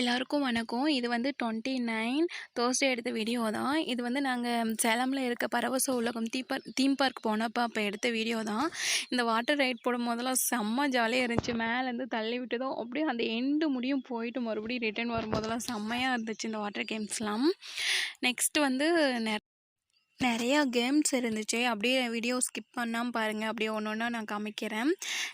எல்லாருக்கும் வணக்கம். இது வந்து டுவெண்ட்டி நைன் தேர்ஸ்டே எடுத்த வீடியோ தான். இது வந்து நாங்கள் சேலமில் இருக்க பரவச உலகம் தீ பார்க் தீம் பார்க் போனப்போ அப்போ எடுத்த வீடியோ தான். இந்த வாட்டர் ரைட் போடும் போதெல்லாம் செம்ம ஜாலியாக இருந்துச்சு. மேலேருந்து தள்ளி விட்டதும் அப்படியே அந்த எண்டு முடியும் போயிட்டு மறுபடியும் ரிட்டர்ன் வரும்போதெல்லாம் செம்மையாக இருந்துச்சு இந்த வாட்டர் கேம்ஸ்லாம் நெக்ஸ்ட் வந்து நிறையா கேம்ஸ் இருந்துச்சு. அப்படியே வீடியோ ஸ்கிப் பண்ணாமல் பாருங்கள் அப்படியே ஒன்று ஒன்றா நான் காமிக்கிறேன்.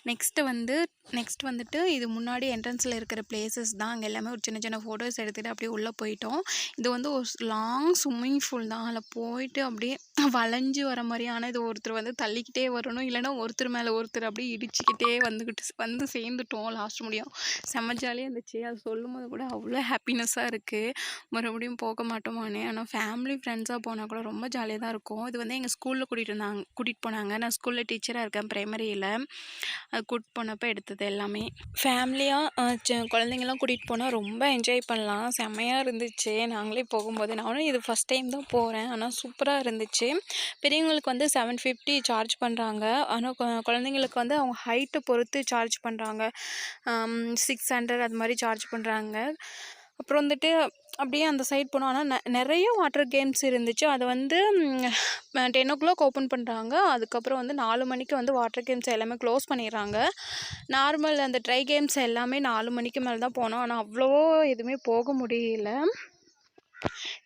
நெக்ஸ்ட்டு வந்து நெக்ஸ்ட் வந்துட்டு இது முன்னாடி என்ட்ரன்ஸில் இருக்கிற பிளேசஸ் தான். அங்கே எல்லாமே ஒரு சின்ன சின்ன ஃபோட்டோஸ் எடுத்துகிட்டு அப்படியே உள்ளே போயிட்டோம். இது வந்து ஒரு லாங் ஸ்விம்மிங் ஃபூல் தான். அதில் போயிட்டு அப்படியே வளைஞ்சு வர மாதிரி ஆனால் இது ஒருத்தர் வந்து தள்ளிக்கிட்டே வரணும். இல்லைன்னா ஒருத்தர் மேலே ஒருத்தர் அப்படியே இடிச்சுக்கிட்டே வந்துக்கிட்டு வந்து சேர்ந்துட்டோம் லாஸ்ட் முடியும். செம்ம ஜாலியாக இருந்துச்சு. அது சொல்லும் போது கூட அவ்வளோ ஹாப்பினஸ்ஸாக இருக்குது மறுபடியும் போக மாட்டோமானே. ஆனால் ஃபேமிலி ஃப்ரெண்ட்ஸாக போனால் கூட ரொம்ப ஜாலியாக தான் இருக்கும். இது வந்து எங்கள் ஸ்கூலில் கூட்டிகிட்டு வந்தாங்க கூட்டிகிட்டு போனாங்க. நான் ஸ்கூலில் டீச்சராக இருக்கேன். ப்ரைமரியில் அது கூட்டிட்டு போனப்போ எடுத்தது எல்லாமே. ஃபேமிலியாக குழந்தைங்கெல்லாம் கூட்டிகிட்டு போனால் ரொம்ப என்ஜாய் பண்ணலாம். செம்மையாக இருந்துச்சு. நாங்களே போகும்போது நானும் இது ஃபஸ்ட் டைம் தான் போகிறேன் ஆனால் சூப்பராக இருந்துச்சு. பெரியவங்களுக்கு வந்து செவன் ஃபிஃப்டி சார்ஜ் பண்ணுறாங்க ஆனால் குழந்தைங்களுக்கு வந்து அவங்க ஹைட்டை பொறுத்து சார்ஜ் பண்ணுறாங்க சிக்ஸ் ஹண்ட்ரட் அது மாதிரி சார்ஜ் பண்ணுறாங்க அப்புறம் வந்துட்டு அப்படியே அந்த சைட் போனோம். ஆனால் நெ நிறைய வாட்டர் கேம்ஸ் இருந்துச்சு. அது வந்து டென் ஓ கிளாக் ஓப்பன் பண்ணுறாங்க அதுக்கப்புறம் வந்து நாலு மணிக்கு வந்து வாட்டர் கேம்ஸ் எல்லாமே க்ளோஸ் பண்ணிடுறாங்க. நார்மல் அந்த ட்ரை கேம்ஸ் எல்லாமே நாலு மணிக்கு மேலே தான் போனோம். ஆனால் அவ்வளோவோ எதுவுமே போக முடியல.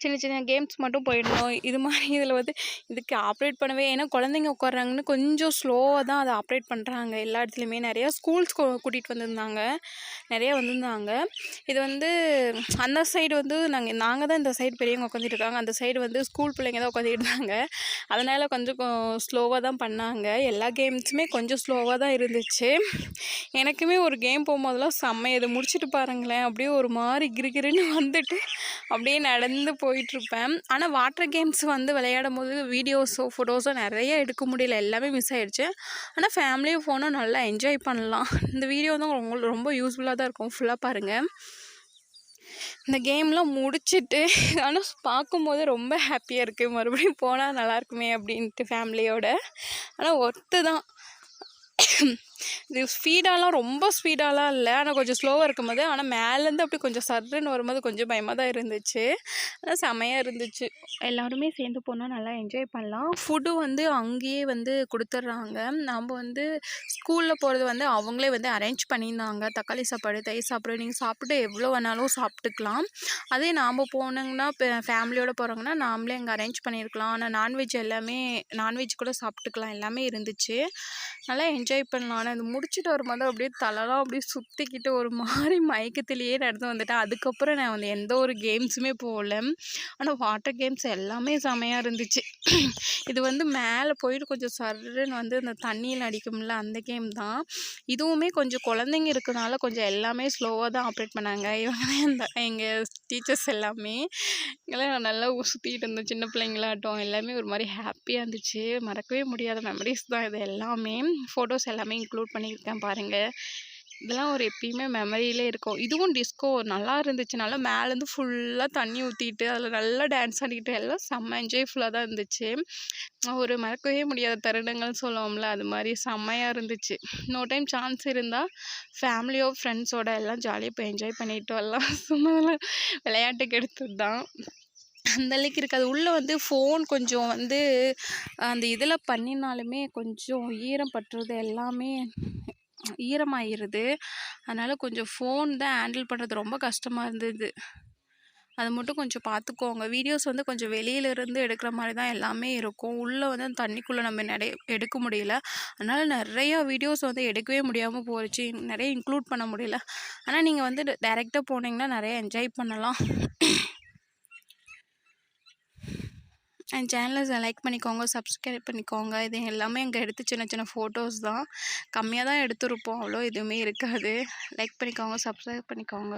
சின்ன சின்ன கேம்ஸ் மட்டும் போயிடணும். இது மாதிரி இதில் வந்து இதுக்கு ஆப்ரேட் பண்ணவே ஏன்னா குழந்தைங்க உட்காடுறாங்கன்னு கொஞ்சம் ஸ்லோவாக தான் அதை ஆப்ரேட் பண்ணுறாங்க எல்லா இடத்துலையுமே நிறையா ஸ்கூல்ஸ் கூட்டிகிட்டு வந்திருந்தாங்க. நிறையா வந்திருந்தாங்க. இது வந்து அந்த சைடு வந்து நாங்கள் நாங்கள் தான் இந்த சைடு பெரியவங்க உட்காந்துட்டு இருக்காங்க அந்த சைடு வந்து ஸ்கூல் பிள்ளைங்க தான் உட்காந்துட்டு இருந்தாங்க அதனால் கொஞ்சம் ஸ்லோவாக தான் பண்ணாங்க. எல்லா கேம்ஸுமே கொஞ்சம் ஸ்லோவாக தான் இருந்துச்சு. எனக்குமே ஒரு கேம் போகும்போதெல்லாம் செம்மையை இதை முடிச்சுட்டு பாருங்களேன். அப்படியே ஒரு மாதிரி கிரிகிரின்னு வந்துட்டு அப்படியே நடந்து போய் போயிட்டுருப்பேன். ஆனால் வாட்டர் கேம்ஸ் வந்து விளையாடும் போது வீடியோஸோ ஃபோட்டோஸோ நிறைய எடுக்க முடியல. எல்லாமே மிஸ் ஆகிடுச்சு ஆனால் ஃபேமிலியும் ஃபோனும் நல்லா என்ஜாய் பண்ணலாம். இந்த வீடியோ தான் உங்களுக்கு ரொம்ப யூஸ்ஃபுல்லாக தான் இருக்கும். ஃபுல்லாக பாருங்கள் இந்த கேம்லாம் முடிச்சுட்டு ஆனால் பார்க்கும்போது ரொம்ப ஹாப்பியாக இருக்குது மறுபடியும் போனால் நல்லாயிருக்குமே அப்படின்ட்டு ஃபேமிலியோட ஆனால் ஒர்த்து தான். இது ஸ்பீடாலாம் ரொம்ப ஸ்பீடாலாம் இல்லை. ஆனால் கொஞ்சம் ஸ்லோவாக இருக்கும்போது ஆனால் மேலேருந்து அப்படி கொஞ்சம் சர்ன்னு வரும்போது கொஞ்சம் பயமாக தான் இருந்துச்சு. ஆனால் செமையாக இருந்துச்சு. எல்லாருமே சேர்ந்து போனால் நல்லா என்ஜாய் பண்ணலாம். ஃபுட்டு வந்து அங்கேயே வந்து கொடுத்துட்றாங்க. நம்ம வந்து ஸ்கூலில் போகிறது வந்து அவங்களே வந்து அரேஞ்ச் பண்ணியிருந்தாங்க. தக்காளி சாப்பாடு தயிர் சாப்பாடு நீங்கள் சாப்பிட்டு எவ்வளோ வேணாலும் சாப்பிட்டுக்கலாம். அதே நாம் போனோங்கன்னா இப்போ ஃபேமிலியோடு போகிறாங்கன்னா நாமளே அங்கே அரேஞ்ச் பண்ணியிருக்கலாம். ஆனால் நான்வெஜ் எல்லாமே நான்வெஜ் கூட சாப்பிட்டுக்கலாம். எல்லாமே இருந்துச்சு. நல்லா என்ஜாய் பண்ணலாம். ஆனால் அது முடிச்சுட்டு வரும்போது அப்படியே தலைலாம் அப்படியே சுற்றிக்கிட்டு ஒரு மாதிரி மயக்கத்திலேயே நடந்து வந்துட்டேன். அதுக்கப்புறம் நான் வந்து எந்த ஒரு கேம்ஸுமே போகல. ஆனால் வாட்டர் கேம்ஸ் எல்லாமே செமையாக இருந்துச்சு. இது வந்து மேலே போயிட்டு கொஞ்சம் சர்ன்னு வந்து இந்த தண்ணியில் அடிக்கும்ல அந்த கேம் தான். இதுவுமே கொஞ்சம் குழந்தைங்க இருக்கிறனால கொஞ்சம் எல்லாமே ஸ்லோவாக தான் ஆப்ரேட் பண்ணாங்க. இவங்க தான் இந்த எங்கள் டீச்சர்ஸ் எல்லாமே. எல்லாம் நல்லா சுற்றிக்கிட்டு இருந்தோம். சின்ன பிள்ளைங்களாட்டம். எல்லாமே ஒரு மாதிரி ஹாப்பியாக இருந்துச்சு. மறக்கவே முடியாத மெமரிஸ் தான் இது எல்லாமே. ஃபோட்டோஸ் எல்லாமே இன்க்ளூட் பண்ணியிருக்கேன் பாருங்கள் இதெல்லாம் ஒரு எப்பயுமே மெமரியிலே இருக்கும். இதுவும் டிஸ்கோ நல்லா இருந்துச்சுனால மேலேருந்து ஃபுல்லாக தண்ணி ஊற்றிட்டு அதில் நல்லா டான்ஸ் ஆடிக்கிட்டு எல்லாம் செம்ம என்ஜாய்ஃபுல்லாக தான் இருந்துச்சு. ஒரு மறக்கவே முடியாத தருணங்கள்னு சொல்லுவோம்ல அது மாதிரி செம்மையாக இருந்துச்சு. இன்னொரு டைம் சான்ஸ் இருந்தால் ஃபேமிலியோ ஃப்ரெண்ட்ஸோட எல்லாம் ஜாலியாக போய் என்ஜாய் பண்ணிட்டு வரலாம் சும்மா விளையாட்டுக்கு எடுத்தது தான் அந்த அளவுக்கு இருக்காது. உள்ளே வந்து ஃபோன் கொஞ்சம் வந்து அந்த இதில் பண்ணினாலுமே கொஞ்சம் ஈரம் பட்டுறது எல்லாமே ஈரமாகிருது அதனால் கொஞ்சம் ஃபோன் தான் ஹேண்டில் பண்ணுறது ரொம்ப கஷ்டமாக இருந்தது. அது மட்டும் கொஞ்சம் பார்த்துக்கோங்க வீடியோஸ் வந்து கொஞ்சம் வெளியிலேருந்து எடுக்கிற மாதிரி தான் எல்லாமே இருக்கும். உள்ளே வந்து அந்த தண்ணிக்குள்ளே நம்ம நிறைய எடுக்க முடியல. அதனால் நிறையா வீடியோஸ் வந்து எடுக்கவே முடியாமல் போயிடுச்சு நிறைய இன்க்ளூட் பண்ண முடியல. ஆனால் நீங்கள் வந்து டேரெக்டாக போனீங்கன்னா நிறைய என்ஜாய் பண்ணலாம். என் சேனலை லைக் பண்ணிக்கோங்க சப்ஸ்கிரைப் பண்ணிக்கோங்க. இது எல்லாமே அங்கே எடுத்து சின்ன சின்ன ஃபோட்டோஸ் தான். கம்மியாக தான் எடுத்திருப்போம். அவ்வளோ எதுவுமே இருக்காது. லைக் பண்ணிக்கோங்க சப்ஸ்கிரைப் பண்ணிக்கோங்க.